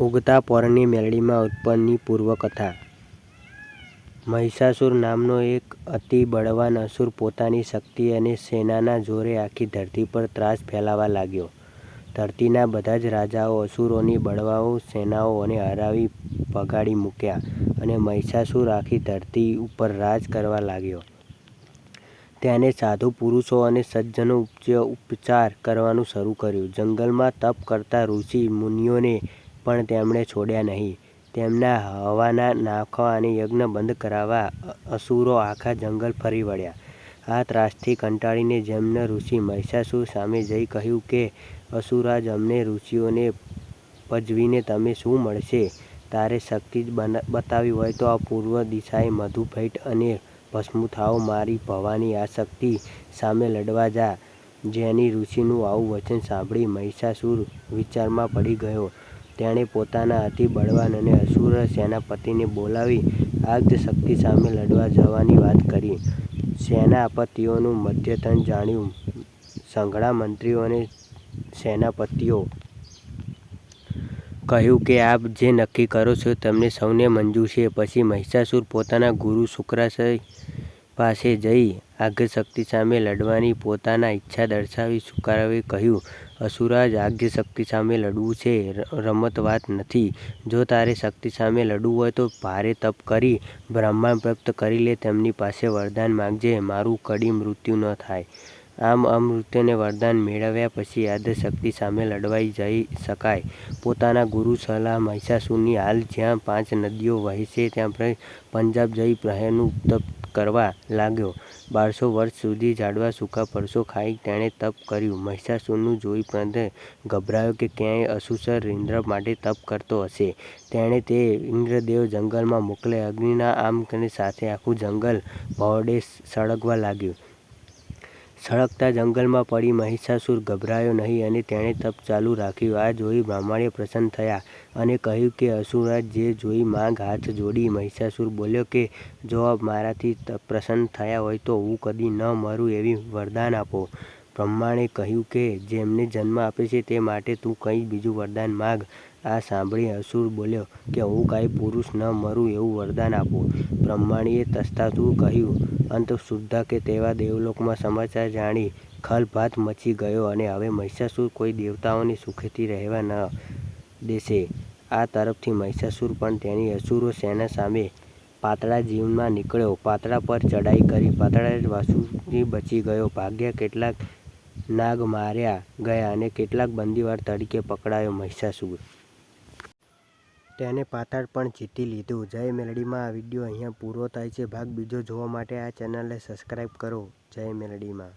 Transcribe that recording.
ઉગતા પરની મેલડીમાં ઉત્પન્નની પૂર્વકથા મહિષાસુર નામનો એક અતિ બળવાન અસુર પોતાની શક્તિ અને સેનાના જોરે આખી ધરતી પર ત્રાસ ફેલાવા લાગ્યો. ધરતીના બધા જ રાજાઓ અસુરોની બળવાન સેનાઓને હરાવી ભગાડી મૂક્યા અને મહિષાસુર આખી ધરતી ઉપર રાજ કરવા લાગ્યો. તેણે સાધુ પુરુષો અને સજ્જનો ઉપચાર કરવાનું શરૂ કર્યું. જંગલમાં તપ કરતા ઋષિ મુનિઓને પણ તેમણે છોડ્યા નહીં. તેમના હવાના નાખવા અને યજ્ઞ બંધ કરાવવા અસુરો આખા જંગલ ફરી વળ્યા. આ ત્રાસથી કંટાળીને જેમને ઋષિ મહિષાસુર સામે જઈ કહ્યું કે "અસુરાજ અમને ઋષિઓને પજવીને તમે શું મળશે? તારે શક્તિ બતાવી હોય તો આ પૂર્વ દિશાએ મધુ અને ભસ્મુથાઓ મારી ભવાની આ શક્તિ સામે લડવા જા. જેની ઋષિનું આવું વચન સાંભળી મહિષાસુર વિચારમાં પડી ગયો. તેણે પોતાના હાથી બળવાન અને અસુર સેનાપતિને બોલાવી આદ્યશક્તિ સામે લડવા જવાની વાત કરી. સેનાપતિઓનું મથામણ જાણ્યું સંઘળા મંત્રીઓ અને સેનાપતિઓ કહ્યું કે, આપ જે નક્કી કરો છો તમને સૌને મંજૂર છે. પછી મહિષાસુર પોતાના ગુરુ શુક્રાશય પાસે જઈ આદ્યશક્તિ સામે લડવાની પોતાના ઈચ્છા દર્શાવી. શુક્રાચાર્યે કહ્યું, અસુરરાજ આદ્યશક્તિ સામે લડવું છે રમત વાત નથી. જો તારે શક્તિ સામે લડવું હોય તો ભારે તપ કરી બ્રહ્માંડ પ્રાપ્ત કરી લે. તેમની પાસે વરદાન માંગજે મારું કડી મૃત્યુ ન થાય. આમ અમૃત્યને વરદાન મેળવ્યા પછી આદ્યશક્તિ સામે લડવાઈ જઈ શકાય. પોતાના ગુરુ સલાહ મહિષાસુરની હાલ જ્યાં પાંચ નદીઓ વહે છે ત્યાં પંજાબ જઈ ભયાનક તપ કરવા લાગ્યો. બારસો વર્ષ સુધી ઝાડવા સૂકા પરસો ખાઈ તેણે તપ કર્યું. મહિષાસુરનું જોઈ ઇન્દ્ર ગભરાયો કે ક્યાંય અસુસર ઇન્દ્ર માટે તપ કરતો હશે. તેણે તે ઇન્દ્રદેવ જંગલમાં મોકલે અગ્નિના આગમન સાથે આખું જંગલ ભડભડે સળગવા લાગ્યું. સળગતા જંગલમાં પડી મહિષાસુર ગભરાયો નહીં અને તેણે તપ ચાલુ રાખ્યું. આ જોઈ બ્રાહ્મણે પ્રસન્ન થયા અને કહ્યું કે અસુરાજ જે જોઈ માંગ હાથ જોડી. મહિષાસુર બોલ્યો કે, જો મારાથી પ્રસન્ન થયા હોય તો હું કદી ન મરું એવી વરદાન આપો. બ્રહ્માએ કહ્યું કે જેમને જન્મ આપ્યો તે માટે તું કંઈ બીજું વરદાન માગ આ સાંભળી અસુર બોલ્યો કે, હું કાંઈ પુરુષ ન મરું એવું વરદાન આપો. બ્રહ્માણીએ તસ્તાતું કહ્યું. અંતસ્તુર્ધા તેવા દેવલોકમાં સમાચાર જાણી ખલભાત મચી ગયો અને હવે મહિષાસુર કોઈ દેવતાઓને સુખેથી રહેવા ન દેશે. આ તરફથી મહિષાસુર પણ તેની અસુરો સેના સામે પાતળા જીવનમાં નીકળ્યો. પાતળા પર ચડાઈ કરી પાતળા વાસુથી બચી ગયો. ભાગ્ય કેટલાક નાગ માર્યા ગયા અને કેટલાક બંદીવાર તરીકે પકડાયો. મહિષાસુર તેને પાતાળ પણ જીતી લીધું. જય મેલડીમાં આ વીડિયો અહીંયા પૂરો થાય છે. ભાગ બીજો જોવા માટે આ ચેનલને સબસ્ક્રાઇબ કરો. જય મેલડીમાં